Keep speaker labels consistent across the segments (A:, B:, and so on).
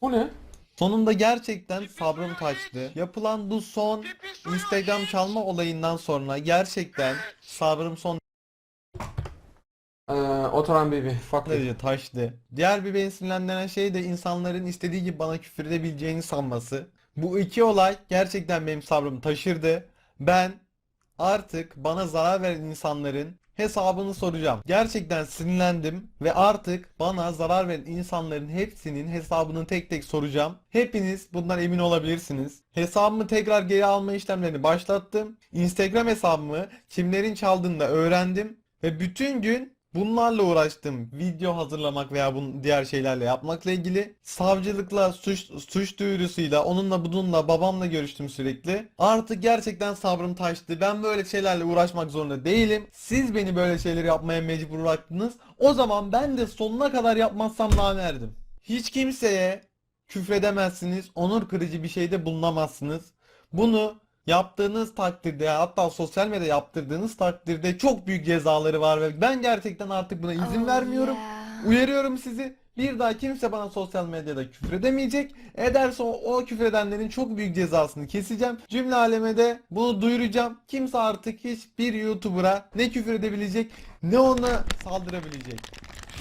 A: O ne?
B: Sonunda gerçekten sabrım taştı. Yapılan bu son Instagram çalma olayından sonra gerçekten sabrım son
A: Ee, Otoran Baby. Fuck
B: derece taştı. Diğer bir beni sinirlendiren şey de insanların istediği gibi bana küfür edebileceğini sanması. Bu iki olay gerçekten benim sabrımı taşırdı. Ben artık bana zarar veren insanların hesabını soracağım. Gerçekten sinirlendim ve artık bana zarar veren insanların hepsinin hesabını tek tek soracağım. Hepiniz bundan emin olabilirsiniz. Hesabımı tekrar geri alma işlemlerini başlattım. Instagram hesabımı kimlerin çaldığını da öğrendim ve bütün gün Bunlarla uğraştım. Video hazırlamak veya bunun diğer şeylerle yapmakla ilgili. Savcılıkla, suç, suç duyurusuyla, onunla bununla, babamla görüştüm sürekli. Artık gerçekten sabrım taştı. Ben böyle şeylerle uğraşmak zorunda değilim. Siz beni böyle şeyleri yapmaya mecbur bıraktınız. O zaman ben de sonuna kadar yapmazsam namerdim. Hiç kimseye küfredemezsiniz. Onur kırıcı bir şeyde bulunamazsınız. Bunu yaptığınız takdirde hatta sosyal medyada yaptırdığınız takdirde çok büyük cezaları var ve ben gerçekten artık buna izin
C: Oh,
B: vermiyorum.
C: yeah.
B: Uyarıyorum sizi. Bir daha kimse bana sosyal medyada küfür edemeyecek. Ederse o, o küfür edenlerin çok büyük cezasını keseceğim. Cümle aleme de bunu duyuracağım. Kimse artık hiçbir YouTuber'a ne küfür edebilecek ne ona saldırabilecek.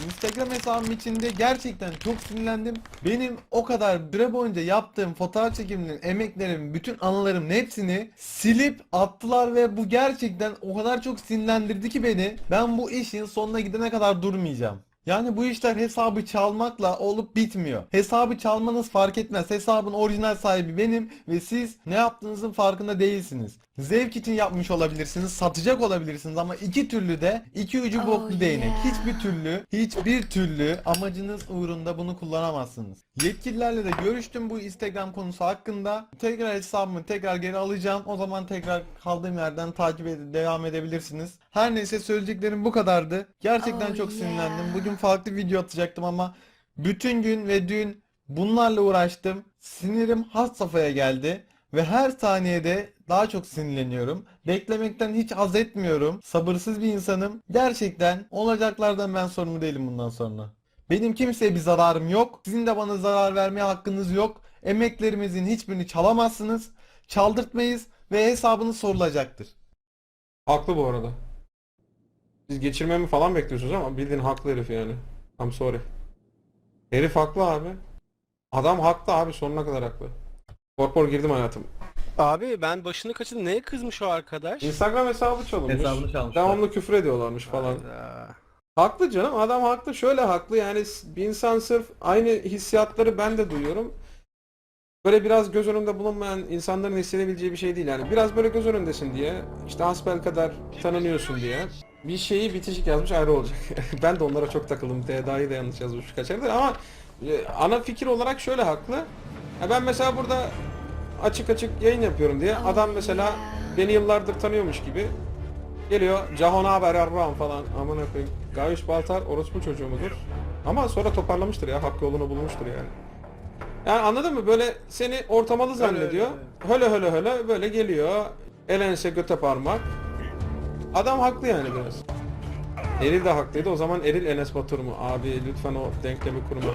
B: Instagram hesabım içinde gerçekten çok sinirlendim. Benim o kadar süre boyunca yaptığım fotoğraf çekimlerinin, emeklerimin, bütün anılarımın hepsini silip attılar ve bu gerçekten o kadar çok sinirlendirdi ki beni. Ben bu işin sonuna gidene kadar durmayacağım. Yani bu işler hesabı çalmakla olup bitmiyor. Hesabı çalmanız fark etmez. Hesabın orijinal sahibi benim ve siz ne yaptığınızın farkında değilsiniz. Zevk için yapmış olabilirsiniz, satacak olabilirsiniz ama iki türlü de iki ucu
C: Oh
B: boklu değnek.
C: yeah.
B: Hiçbir türlü, hiçbir türlü amacınız uğrunda bunu kullanamazsınız. Yetkililerle de görüştüm bu Instagram konusu hakkında. Tekrar hesabımı tekrar geri alacağım. O zaman tekrar kaldığım yerden takip edip devam edebilirsiniz. Her neyse söyleyeceklerim bu kadardı. Gerçekten
C: Oh
B: çok
C: yeah.
B: sinirlendim. Bugün farklı video atacaktım ama bütün gün ve dün bunlarla uğraştım. Sinirim had safhaya geldi. Ve her saniyede daha çok sinirleniyorum. Beklemekten hiç haz etmiyorum. Sabırsız bir insanım. Gerçekten olacaklardan ben sorumlu değilim bundan sonra. Benim kimseye bir zararım yok. Sizin de bana zarar vermeye hakkınız yok. Emeklerimizin hiçbirini çalamazsınız. Çaldırtmayız ve hesabınız sorulacaktır.
A: Haklı bu arada. Siz geçirmemi falan bekliyorsunuz ama bildiğin haklı herif yani. I'm sorry. Herif haklı abi. Adam haklı abi sonuna kadar haklı. Korpor girdim hayatım.
D: Abi ben başını kaçırdım. Neye kızmış o arkadaş?
A: Instagram hesabı çalınmış.
B: Hesabını çalmışlar.
A: Devamlı küfür ediyorlarmış falan.
D: Hayda.
A: Haklı canım adam haklı şöyle haklı yani bir insan sırf aynı hissiyatları ben de duyuyorum. Böyle biraz göz önünde bulunmayan insanların hissedebileceği bir şey değil yani biraz böyle göz önündesin diye işte hasbel kadar tanınıyorsun diye bir şeyi bitişik yazmış ayrı olacak. ben de onlara çok takıldım. Teda'yı da yanlış yazmış kaç yerdir ama e, ana fikir olarak şöyle haklı. Ya ben mesela burada açık açık yayın yapıyorum diye adam mesela beni yıllardır tanıyormuş gibi Geliyor Cahon haber yarrağım falan amına koyayım. Gayüş Baltar orospu çocuğu mudur? Ama sonra toparlamıştır ya hakkı yolunu bulmuştur yani. Yani anladın mı? Böyle seni ortamalı zannediyor. Höle höle höle böyle geliyor. El ense göte parmak. Adam haklı yani biraz. Eril de haklıydı. O zaman Eril Enes Batur mu? Abi lütfen o denklemi kurma.